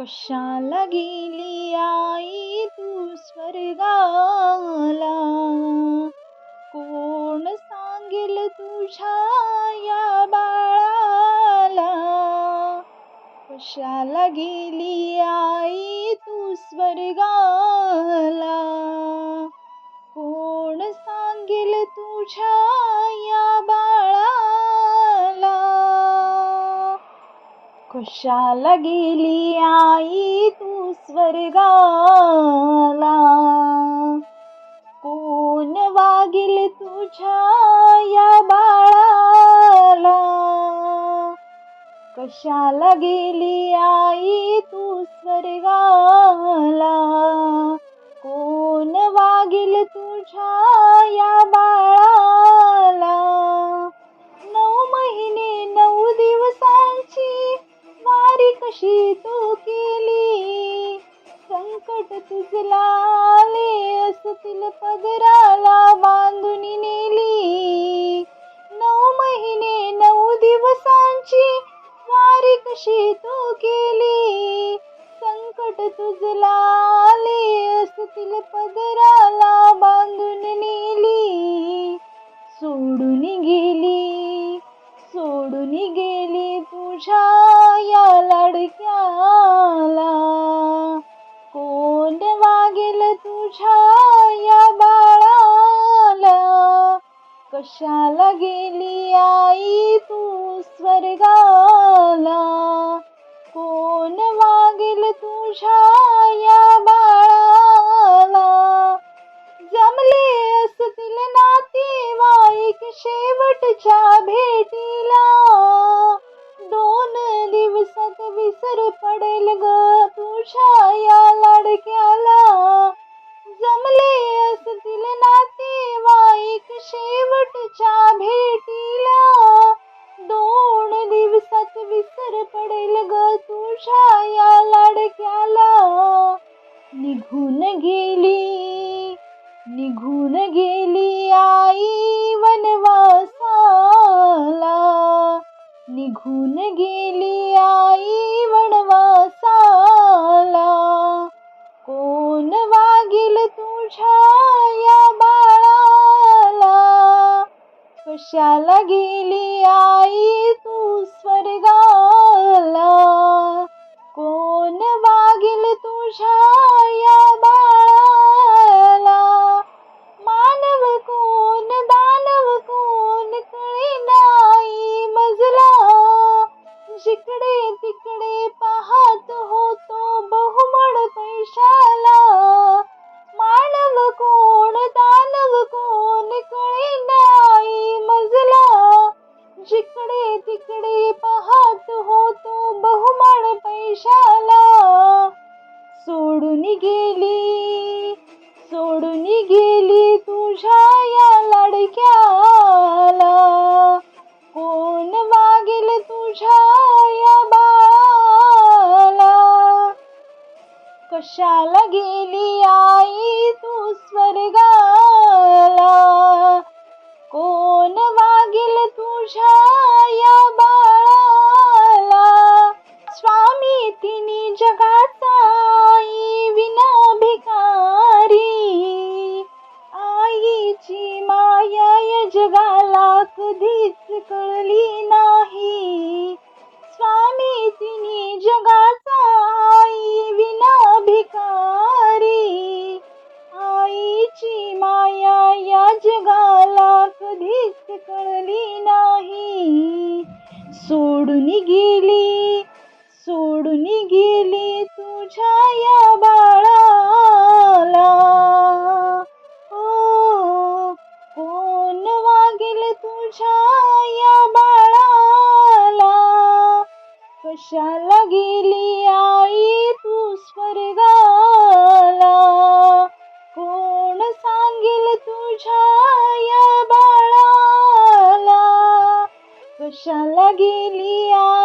कशाला गेली आई तू स्वर्गाला? कोण सांगेल तुझ्या या बाळाला? कशाला गेली आई तू स्वर्गाला? कोण सांगेल तुझ्या या बाळाला? कशाला गेली आई तू स्वर्गाला? कोण वागेल तुझ्या या बाळाला? कशाला गेली आई तू वारी कशी तू केली संकट तुझला आले असतील पदराला बांधून नेली. नऊ महिने नऊ दिवसांची वारी कशी तू केली संकट तुझला आले असतील पदराला बांधून नेली. कशाला गेली आई तू स्वर्गाला. कोण वागेल तुझ्या या बाळाला? जमले असतील नातेवाईक शेवटच्या भेटीला. दोन दिवसात विसर पडेल ग तुझ्या या लाडक्याला. शेवटच्या भेटीला दोन दिवसात विसर पडेल ग तुझ्या या लाडक्याला. निघून गेली निघून गेली आई वनवासाला. निघून गेली आई वनवासाला. कोण वागेल तुझ्या कशाला गेली आई तू स्वर्गा गेली सोडून गेली तुझ्या या लाडक्याला. कोण मागेल तुझ्या या बाळाला? कशाला गेली आई तू स्वर्गाला? कोण मागेल तुझ्या कशाला गेली आई तू स्वर्गाला. कोण सांगेल तुझ्या या बाळाला? कशाला गेली आई